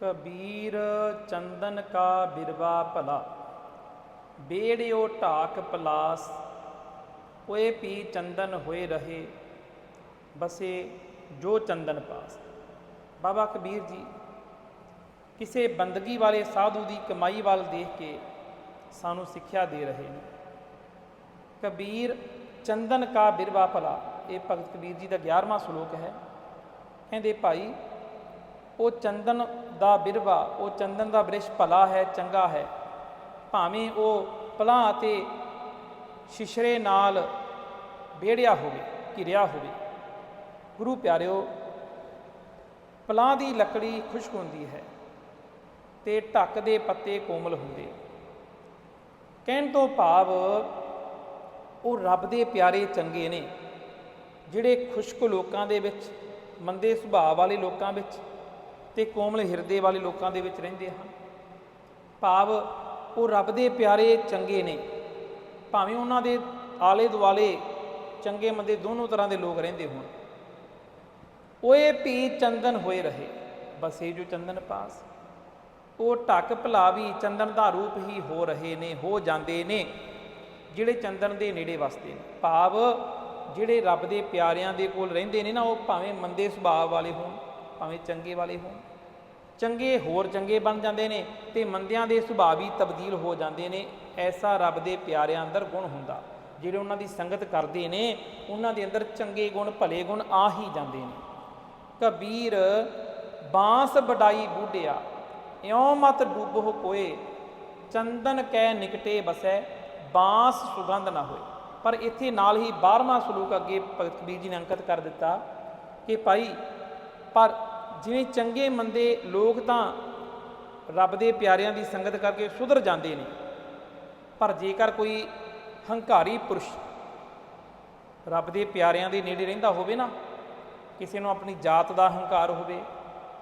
ਕਬੀਰ ਚੰਦਨ ਕਾ ਬਿਰਵਾ ਭਲਾ। ਬੇੜਿਓ ਢਾਕ ਪਲਾਸ ਓਏ ਪੀ ਚੰਦਨ ਹੋਏ ਰਹੇ। ਬਸੇ ਜੋ ਚੰਦਨ ਪਾਸ। ਬਾਬਾ ਕਬੀਰ ਜੀ, ਕਿਸੇ ਬੰਦਗੀ ਵਾਲੇ ਸਾਧੂ ਦੀ ਕਮਾਈ ਵੱਲ ਦੇਖ ਕੇ ਸਾਨੂੰ ਸਿੱਖਿਆ ਦੇ ਰਹੇ ਨੇ। ਕਬੀਰ ਚੰਦਨ ਕਾ ਬਿਰਵਾ ਭਲਾ। ਇਹ ਭਗਤ ਕਬੀਰ ਜੀ ਦਾ 11ਵਾਂ ਸ਼ਲੋਕ ਹੈ। ਕਹਿੰਦੇ ਭਾਈ, ਉਹ ਚੰਦਨ ਦਾ ਬਿਰਵਾ, ਉਹ ਚੰਦਨ ਦਾ ਬ੍ਰਿਸ਼ ਭਲਾ ਹੈ, ਚੰਗਾ ਹੈ। ਭਾਵੇਂ ਉਹ ਪਲਾਂ ਅਤੇ ਸ਼ਿਸ਼ਰੇ ਨਾਲ ਬੇੜਿਆ ਹੋਵੇ, ਘਿਰਿਆ ਹੋਵੇ। ਗੁਰੂ ਪਿਆਰਿਓ, ਪਲਾਂ ਦੀ ਲੱਕੜੀ ਖੁਸ਼ਕ ਹੁੰਦੀ ਹੈ ਤੇ ਢੱਕ ਦੇ ਪੱਤੇ ਕੋਮਲ ਹੁੰਦੇ। ਕਹਿਣ ਤੋਂ ਭਾਵ ਉਹ ਰੱਬ ਦੇ ਪਿਆਰੇ ਚੰਗੇ ਨੇ, ਜਿਹੜੇ ਖੁਸ਼ਕ ਲੋਕਾਂ ਦੇ ਵਿੱਚ, ਮੰਦੇ ਸੁਭਾਅ ਵਾਲੇ ਲੋਕਾਂ ਵਿੱਚ ਤੇ ਕੋਮਲ ਹਿਰਦੇ ਵਾਲੇ ਲੋਕਾਂ ਦੇ ਵਿੱਚ ਰਹਿੰਦੇ ਹਨ। ਭਾਵ ਉਹ ਰੱਬ ਦੇ ਪਿਆਰੇ ਚੰਗੇ ਨੇ। ਭਾਵੇਂ ਉਹਨਾਂ ਦੇ ਆਲੇ ਦੁਆਲੇ ਚੰਗੇ ਮੰਦੇ ਦੋਨੋਂ ਤਰ੍ਹਾਂ ਦੇ ਲੋਕ ਰਹਿੰਦੇ ਹੋਣ। ਓਏ ਭੀ ਚੰਦਨ ਹੋਏ ਰਹੇ, ਬਸ ਇਹ ਜੋ ਚੰਦਨ ਪਾਸ। ਉਹ ਢੱਕ ਭਲਾ ਵੀ ਚੰਦਨ ਦਾ ਰੂਪ ਹੀ ਹੋ ਰਹੇ ਨੇ, ਹੋ ਜਾਂਦੇ ਨੇ, ਜਿਹੜੇ ਚੰਦਨ ਦੇ ਨੇੜੇ ਵਸਦੇ ਨੇ। ਭਾਵ ਜਿਹੜੇ ਰੱਬ ਦੇ ਪਿਆਰਿਆਂ ਦੇ ਕੋਲ ਰਹਿੰਦੇ ਨੇ ਨਾ, ਉਹ ਭਾਵੇਂ ਮੰਦੇ ਸੁਭਾਅ ਵਾਲੇ ਹੋਣ। ਭਾਵੇਂ ਚੰਗੇ ਵਾਲੇ ਹੋਣ। ਚੰਗੇ ਹੋਰ ਚੰਗੇ ਬਣ ਜਾਂਦੇ ਨੇ ਤੇ ਮੰਦਿਆਂ ਦੇ ਸੁਭਾਅ ਵੀ ਤਬਦੀਲ ਹੋ ਜਾਂਦੇ ਨੇ, ਐਸਾ ਰੱਬ ਦੇ ਪਿਆਰਿਆਂ ਅੰਦਰ ਗੁਣ ਹੁੰਦਾ। ਜਿਹੜੇ ਉਹਨਾਂ ਦੀ ਸੰਗਤ ਕਰਦੇ ਨੇ, ਉਹਨਾਂ ਦੇ ਅੰਦਰ ਚੰਗੇ ਗੁਣ, ਭਲੇ ਗੁਣ ਆ ਹੀ ਜਾਂਦੇ ਨੇ। ਕਬੀਰ, ਬਾਂਸ ਵਡਾਈ ਬੂਢਿਆ, ਇਉਂ ਮਤ ਡੂਬੋ ਕੋਏ, ਚੰਦਨ ਕੈ ਨਿਕਟੇ ਬਸੈ ਬਾਂਸ ਸੁਗੰਧ ਨਾ ਹੋਏ। ਪਰ ਇੱਥੇ ਨਾਲ ਹੀ 12ਵਾਂ ਸ਼ਲੋਕ ਅੱਗੇ ਭਗਤ ਕਬੀਰ ਜੀ ਨੇ ਅੰਕਿਤ ਕਰ ਦਿੱਤਾ ਕਿ ਭਾਈ, ਪਰ ਜਿਵੇਂ ਚੰਗੇ ਮੰਦੇ ਲੋਕ ਤਾਂ ਰੱਬ ਦੇ ਪਿਆਰਿਆਂ ਦੀ ਸੰਗਤ ਕਰਕੇ ਸੁਧਰ ਜਾਂਦੇ ਨੇ। ਪਰ ਜੇਕਰ ਕੋਈ ਹੰਕਾਰੀ ਪੁਰਸ਼ ਰੱਬ ਦੇ ਪਿਆਰਿਆਂ ਦੇ ਨੇੜੇ ਰਹਿੰਦਾ ਹੋਵੇ ਨਾ, ਕਿਸੇ ਨੂੰ ਆਪਣੀ ਜਾਤ ਦਾ ਹੰਕਾਰ ਹੋਵੇ,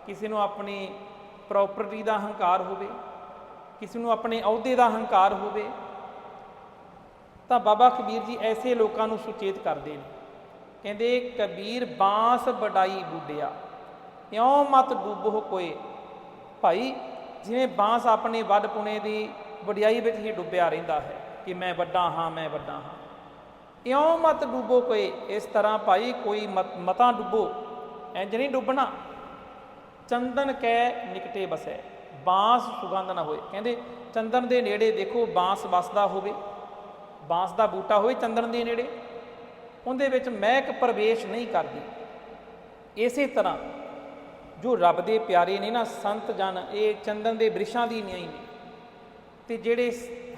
ਕਿਸੇ ਨੂੰ ਆਪਣੀ ਪ੍ਰਾਪਰਟੀ ਦਾ ਹੰਕਾਰ ਹੋਵੇ, ਕਿਸੇ ਨੂੰ ਆਪਣੇ ਅਹੁਦੇ ਦਾ ਹੰਕਾਰ ਹੋਵੇ, ਤਾਂ ਬਾਬਾ ਕਬੀਰ ਜੀ ਐਸੇ ਲੋਕਾਂ ਨੂੰ ਸੁਚੇਤ ਕਰਦੇ ਨੇ। ਕਹਿੰਦੇ ਕਬੀਰ ਬਾਂਸ ਵਡਾਈ ਬੁੱਢਿਆ। ਇਉਂ ਮਤ ਡੁੱਬੋ ਕੋਏ ਭਾਈ, ਜਿਵੇਂ ਬਾਂਸ ਆਪਣੇ ਵੱਡ ਪੁਣੇ ਦੀ ਵਡਿਆਈ ਵਿੱਚ ਹੀ ਡੁੱਬਿਆ ਰਹਿੰਦਾ ਹੈ ਕਿ ਮੈਂ ਵੱਡਾ ਹਾਂ, ਮੈਂ ਵੱਡਾ ਹਾਂ। ਇਉਂ ਮਤ ਡੁੱਬੋ ਕੋਈ? ਇਸ ਤਰ੍ਹਾਂ ਭਾਈ ਕੋਈ ਮਤ- ਮਤਾਂ ਡੁੱਬੋ ਇੰਜ ਨਹੀਂ ਡੁੱਬਣਾ। ਚੰਦਨ ਕੈ ਨਿਕਟੇ ਬਸੈ ਬਾਂਸ ਸੁਗੰਧ ਨਾ ਹੋਏ। ਕਹਿੰਦੇ, ਚੰਦਨ ਦੇ ਨੇੜੇ ਦੇਖੋ ਬਾਂਸ ਵਸਦਾ ਹੋਵੇ। ਬਾਂਸ ਦਾ ਬੂਟਾ ਹੋਵੇ ਚੰਦਨ ਦੇ ਨੇੜੇ। ਉਹਦੇ ਵਿੱਚ ਮਹਿਕ ਪ੍ਰਵੇਸ਼ ਨਹੀਂ ਕਰਦੀ। ਇਸੇ ਤਰ੍ਹਾਂ ਜੋ ਰੱਬ ਦੇ ਪਿਆਰੇ ਨੇ ਨਾ ਸੰਤ ਜਨ, ਇਹ ਚੰਦਨ ਦੇ ਬ੍ਰਿਸ਼ਾਂ ਦੀ ਨਿਆਈ ਨੇ। ਤੇ ਜਿਹੜੇ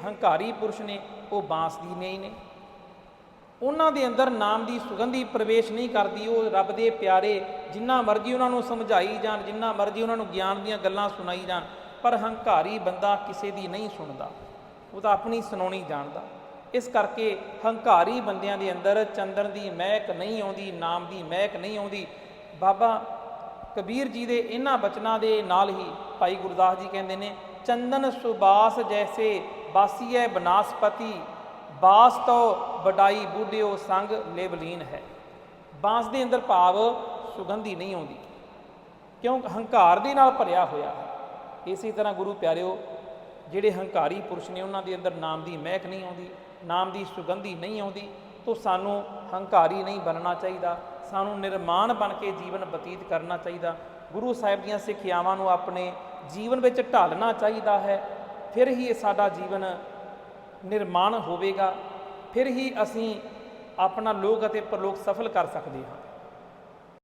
ਹੰਕਾਰੀ ਪੁਰਸ਼ ਨੇ, ਉਹ ਬਾਂਸ ਦੀ ਨਿਆਈ ਨੇ। ਉਹਨਾਂ ਦੇ ਅੰਦਰ ਨਾਮ ਦੀ ਸੁਗੰਧੀ ਪ੍ਰਵੇਸ਼ ਨਹੀਂ ਕਰਦੀ, ਉਹ ਰੱਬ ਦੇ ਪਿਆਰੇ ਜਿੰਨਾ ਮਰਜ਼ੀ ਉਹਨਾਂ ਨੂੰ ਸਮਝਾਈ ਜਾਣ, ਜਿੰਨਾ ਮਰਜ਼ੀ ਉਹਨਾਂ ਨੂੰ ਗਿਆਨ ਦੀਆਂ ਗੱਲਾਂ ਸੁਣਾਈ ਜਾਣ, ਪਰ ਹੰਕਾਰੀ ਬੰਦਾ ਕਿਸੇ ਦੀ ਨਹੀਂ ਸੁਣਦਾ। ਉਹ ਤਾਂ ਆਪਣੀ ਸੁਣਾਉਣੀ ਜਾਣਦਾ। ਇਸ ਕਰਕੇ ਹੰਕਾਰੀ ਬੰਦਿਆਂ ਦੇ ਅੰਦਰ ਚੰਦਨ ਦੀ ਮਹਿਕ ਨਹੀਂ ਆਉਂਦੀ, ਨਾਮ ਦੀ ਮਹਿਕ ਨਹੀਂ ਆਉਂਦੀ। ਬਾਬਾ ਕਬੀਰ ਜੀ ਦੇ ਇਹਨਾਂ ਬਚਨਾਂ ਦੇ ਨਾਲ ਹੀ ਭਾਈ ਗੁਰਦਾਸ ਜੀ ਕਹਿੰਦੇ ਨੇ, ਚੰਦਨ ਸੁਬਾਸ ਜੈਸੇ ਬਾਸੀਐ ਬਨਾਸਪਤੀ, ਬਾਸ ਤੋਂ ਵਡਾਈ ਬੂਢਿਓ ਸੰਗ ਲੇਵਲੀਨ ਹੈ। ਬਾਂਸ ਦੇ ਅੰਦਰ ਭਾਵ ਸੁਗੰਧੀ ਨਹੀਂ ਆਉਂਦੀ, ਕਿਉਂ ਹੰਕਾਰ ਦੇ ਨਾਲ ਭਰਿਆ ਹੋਇਆ ਹੈ। ਇਸੇ ਤਰ੍ਹਾਂ ਗੁਰੂ ਪਿਆਰਿਓ, ਜਿਹੜੇ ਹੰਕਾਰੀ ਪੁਰਸ਼ ਨੇ, ਉਹਨਾਂ ਦੇ ਅੰਦਰ ਨਾਮ ਦੀ ਮਹਿਕ ਨਹੀਂ ਆਉਂਦੀ, ਨਾਮ ਦੀ ਸੁਗੰਧੀ ਨਹੀਂ ਆਉਂਦੀ, ਤੋਂ ਸਾਨੂੰ ਹੰਕਾਰੀ ਨਹੀਂ ਬਣਨਾ ਚਾਹੀਦਾ। ਸਾਨੂੰ ਨਿਰਮਾਣ ਬਣ ਕੇ ਜੀਵਨ ਬਤੀਤ ਕਰਨਾ ਚਾਹੀਦਾ। ਗੁਰੂ ਸਾਹਿਬ ਦੀਆਂ ਸਿੱਖਿਆਵਾਂ ਨੂੰ ਆਪਣੇ ਜੀਵਨ ਵਿੱਚ ਢਾਲਣਾ ਚਾਹੀਦਾ ਹੈ। ਫਿਰ ਹੀ ਇਹ ਸਾਡਾ ਜੀਵਨ ਨਿਰਮਾਣ ਹੋਵੇਗਾ। ਫਿਰ ਹੀ ਅਸੀਂ ਆਪਣਾ ਲੋਕ ਅਤੇ ਪਰਲੋਕ ਸਫਲ ਕਰ ਸਕਦੇ ਹਾਂ।